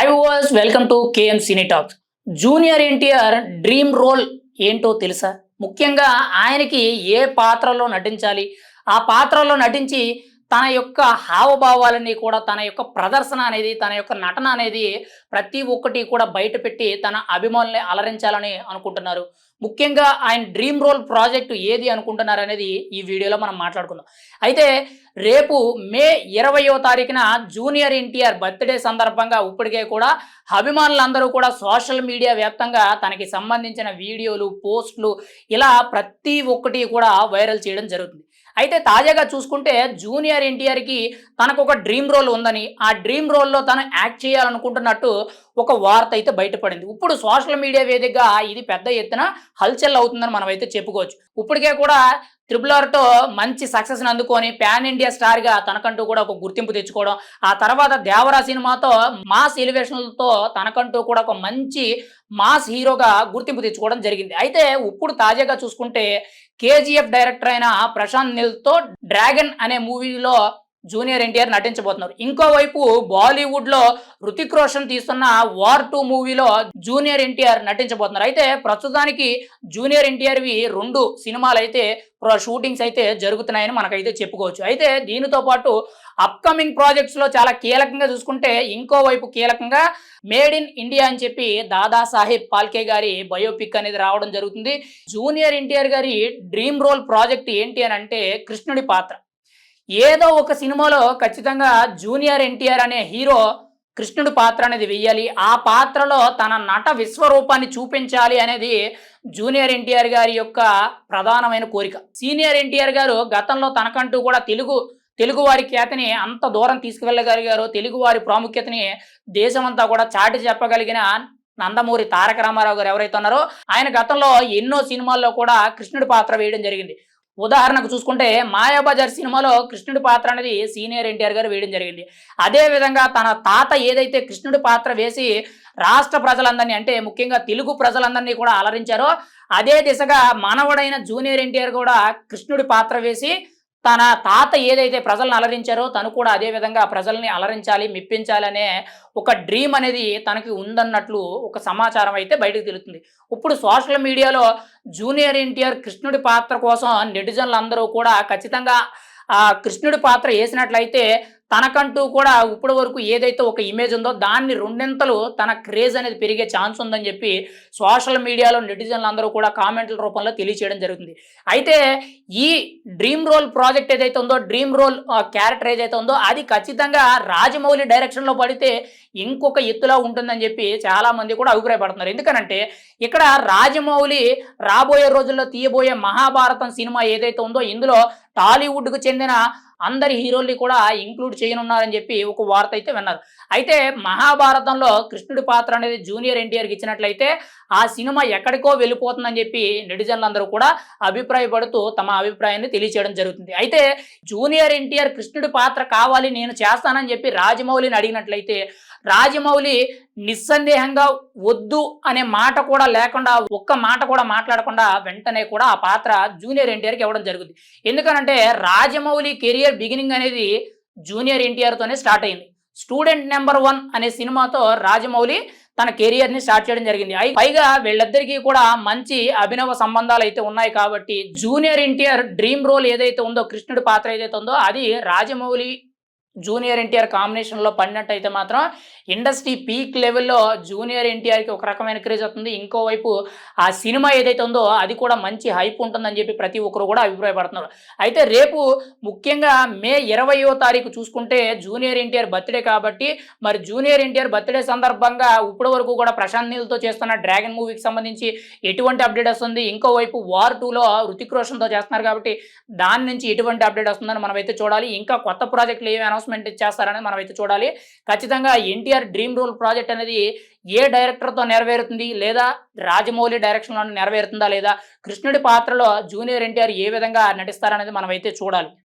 Hi was welcome to KM cine talks junior NTR dream role ఏంటో తెలుసా? ముఖ్యంగా ఆయనకి ఏ పాత్రలో నటించాలి? ఆ పాత్రలో నటించి తన యొక్క హావభావాలని కూడా తన యొక్క ప్రదర్శన అనేది తన యొక్క నటన అనేది ప్రతి ఒక్కటి కూడా బయట పెట్టి తన అభిమానుల్ని అలరించాలని అనుకుంటున్నారు. ముఖ్యంగా ఆయన డ్రీమ్ రోల్ ప్రాజెక్టు ఏది అనుకుంటున్నారు అనేది ఈ వీడియోలో మనం మాట్లాడుకుందాం. అయితే రేపు మే ఇరవయో తారీఖున జూనియర్ ఎన్టీఆర్ బర్త్డే సందర్భంగా ఇప్పటికే కూడా అభిమానులందరూ కూడా సోషల్ మీడియా వ్యాప్తంగా తనకి సంబంధించిన వీడియోలు పోస్టులు ఇలా ప్రతి ఒక్కటి కూడా వైరల్ చేయడం జరుగుతుంది. అయితే తాజాగా చూసుకుంటే జూనియర్ ఎన్టీఆర్కి తనకు ఒక డ్రీమ్ రోల్ ఉందని ఆ డ్రీమ్ రోల్లో తను యాక్ట్ చేయాలనుకుంటున్నట్టు ఒక వార్త అయితే బయటపడింది. ఇప్పుడు సోషల్ మీడియా వేదికగా ఇది పెద్ద ఎత్తున హల్చల్ అవుతుందని మనం అయితే చెప్పుకోవచ్చు. ఇప్పటికే కూడా త్రిబుల్ ఆర్తో మంచి సక్సెస్ని అందుకొని పాన్ ఇండియా స్టార్గా తనకంటూ కూడా ఒక గుర్తింపు తెచ్చుకోవడం ఆ తర్వాత దేవరా సినిమాతో మాస్ ఎలివేషన్లతో తనకంటూ కూడా ఒక మంచి మాస్ హీరోగా గుర్తింపు తెచ్చుకోవడం జరిగింది. అయితే ఇప్పుడు తాజాగా చూసుకుంటే కేజీఎఫ్ డైరెక్టర్ అయిన ప్రశాంత్ నిల్తో డ్రాగన్ అనే మూవీలో జూనియర్ ఎన్టీఆర్ నటించబోతున్నారు. ఇంకోవైపు బాలీవుడ్లో రుతిక్ రోషన్ తీస్తున్న వార్ టూ మూవీలో జూనియర్ ఎన్టీఆర్ నటించబోతున్నారు. అయితే ప్రస్తుతానికి జూనియర్ ఎన్టీఆర్వి రెండు సినిమాలు అయితే షూటింగ్స్ అయితే జరుగుతున్నాయని మనకైతే చెప్పుకోవచ్చు. అయితే దీనితో పాటు అప్కమింగ్ ప్రాజెక్ట్స్లో చాలా కీలకంగా చూసుకుంటే ఇంకోవైపు కీలకంగా మేడ్ ఇన్ ఇండియా అని చెప్పి దాదా సాహెబ్ పాల్కే గారి బయోపిక్ అనేది రావడం జరుగుతుంది. జూనియర్ ఎన్టీఆర్ గారి డ్రీమ్ రోల్ ప్రాజెక్ట్ ఏంటి అని అంటే కృష్ణుడి పాత్ర. ఏదో ఒక సినిమాలో ఖచ్చితంగా జూనియర్ ఎన్టీఆర్ అనే హీరో కృష్ణుడి పాత్ర అనేది వెయ్యాలి. ఆ పాత్రలో తన నట విశ్వరూపాన్ని చూపించాలి అనేది జూనియర్ ఎన్టీఆర్ గారి యొక్క ప్రధానమైన కోరిక. సీనియర్ ఎన్టీఆర్ గారు గతంలో తనకంటూ కూడా తెలుగు తెలుగు వారి ఖ్యాతిని అంత దూరం తీసుకువెళ్ళగలిగారు. తెలుగు వారి ప్రాముఖ్యతని దేశమంతా కూడా చాటి చెప్పగలిగిన నందమూరి తారక రామారావు గారు ఎవరైతే ఉన్నారో ఆయన గతంలో ఎన్నో సినిమాల్లో కూడా కృష్ణుడి పాత్ర వేయడం జరిగింది. ఉదాహరణకు చూసుకుంటే మాయాబజార్ సినిమాలో కృష్ణుడి పాత్ర అనేది సీనియర్ ఎన్టీఆర్ గారు వేయడం జరిగింది. అదే విధంగా తన తాత ఏదైతే కృష్ణుడి పాత్ర వేసి రాష్ట్ర ప్రజలందరినీ అంటే ముఖ్యంగా తెలుగు ప్రజలందరినీ కూడా అలరించారో అదే దిశగా మనవడైన జూనియర్ ఎన్టీఆర్ కూడా కృష్ణుడి పాత్ర వేసి తన తాత ఏదైతే ప్రజలను అలరించారో తను కూడా అదే విధంగా ప్రజల్ని అలరించాలి మెప్పించాలనే ఒక డ్రీమ్ అనేది తనకి ఉందన్నట్లు ఒక సమాచారం అయితే బయటకు తెలుస్తుంది. ఇప్పుడు సోషల్ మీడియాలో జూనియర్ ఎన్టీఆర్ కృష్ణుడి పాత్ర కోసం నెటిజన్లు అందరూ కూడా ఖచ్చితంగా ఆ కృష్ణుడి పాత్ర వేసినట్లయితే తనకంటూ కూడా ఇప్పటి వరకు ఏదైతే ఒక ఇమేజ్ ఉందో దాన్ని రెండింతలు తన క్రేజ్ అనేది పెరిగే ఛాన్స్ ఉందని చెప్పి సోషల్ మీడియాలో నెటిజన్లు అందరూ కూడా కామెంట్ల రూపంలో తెలియచేయడం జరుగుతుంది. అయితే ఈ డ్రీమ్ రోల్ ప్రాజెక్ట్ ఏదైతే ఉందో డ్రీమ్ రోల్ క్యారెక్టర్ ఏదైతే ఉందో అది ఖచ్చితంగా రాజమౌళి డైరెక్షన్లో పడితే ఇంకొక ఎత్తులా ఉంటుందని చెప్పి చాలామంది కూడా అభిప్రాయపడుతున్నారు. ఎందుకనంటే ఇక్కడ రాజమౌళి రాబోయే రోజుల్లో తీయబోయే మహాభారతం సినిమా ఏదైతే ఉందో ఇందులో టాలీవుడ్కు చెందిన అందరి హీరోల్ని కూడా ఇంక్లూడ్ చేయనున్నారని చెప్పి ఒక వార్త అయితే విన్నారు. అయితే మహాభారతంలో కృష్ణుడి పాత్ర అనేది జూనియర్ ఎన్టీఆర్కి ఇచ్చినట్లయితే ఆ సినిమా ఎక్కడికో వెళ్ళిపోతుందని చెప్పి నెటిజన్లందరూ కూడా అభిప్రాయపడుతూ తమ అభిప్రాయాన్ని తెలియచేయడం జరుగుతుంది. అయితే జూనియర్ ఎన్టీఆర్ కృష్ణుడి పాత్ర కావాలి నేను చేస్తానని చెప్పి రాజమౌళిని అడిగినట్లయితే రాజమౌళి నిస్సందేహంగా వద్దు అనే మాట కూడా లేకుండా ఒక్క మాట కూడా మాట్లాడకుండా వెంటనే కూడా ఆ పాత్ర జూనియర్ ఎన్టీఆర్కి ఇవ్వడం జరుగుతుంది. ఎందుకనంటే రాజమౌళి కెరియర్ బిగినింగ్ అనేది జూనియర్ ఎన్టీఆర్తోనే స్టార్ట్ అయింది. స్టూడెంట్ నెంబర్ వన్ అనే సినిమాతో రాజమౌళి తన కెరియర్ని స్టార్ట్ చేయడం జరిగింది. అయి పైగా వీళ్ళిద్దరికీ కూడా మంచి అభినవ సంబంధాలు అయితే ఉన్నాయి కాబట్టి జూనియర్ ఎన్టీఆర్ డ్రీమ్ రోల్ ఏదైతే ఉందో కృష్ణుడి పాత్ర ఏదైతే ఉందో అది రాజమౌళి జూనియర్ ఎన్టీఆర్ కాంబినేషన్లో పడినట్టయితే మాత్రం ఇండస్ట్రీ పీక్ లెవెల్లో జూనియర్ ఎన్టీఆర్కి ఒక రకమైన క్రేజ్ అవుతుంది ఇంకోవైపు ఆ సినిమా ఏదైతే ఉందో అది కూడా మంచి హైప్ ఉంటుందని చెప్పి ప్రతి ఒక్కరు కూడా అభిప్రాయపడుతున్నారు. అయితే రేపు ముఖ్యంగా మే ఇరవయో తారీఖు చూసుకుంటే జూనియర్ ఎన్టీఆర్ బర్త్డే కాబట్టి మరి జూనియర్ ఎన్టీఆర్ బర్త్డే సందర్భంగా ఇప్పటి వరకు కూడా ప్రశాంత్ నీల్తో చేస్తున్న డ్రాగన్ మూవీకి సంబంధించి ఎటువంటి అప్డేట్ వస్తుంది? ఇంకోవైపు వార్ టూలో రుతిక్ రోషన్తో చేస్తున్నారు కాబట్టి దాని నుంచి ఎటువంటి అప్డేట్ వస్తుందని మనమైతే చూడాలి. ఇంకా కొత్త ప్రాజెక్టులు ఏమైనా అనౌన్స్మెంట్ చేస్తారనేది మనం అయితే చూడాలి. ఖచ్చితంగా ఎన్టీఆర్ డ్రీమ్ రూల్ ప్రాజెక్ట్ అనేది ఏ డైరెక్టర్తో నెరవేరుతుంది? లేదా రాజమౌళి డైరెక్షన్లో నెరవేరుతుందా? లేదా కృష్ణుడి పాత్రలో జూనియర్ ఎన్టీఆర్ ఏ విధంగా నటిస్తారనేది మనం అయితే చూడాలి.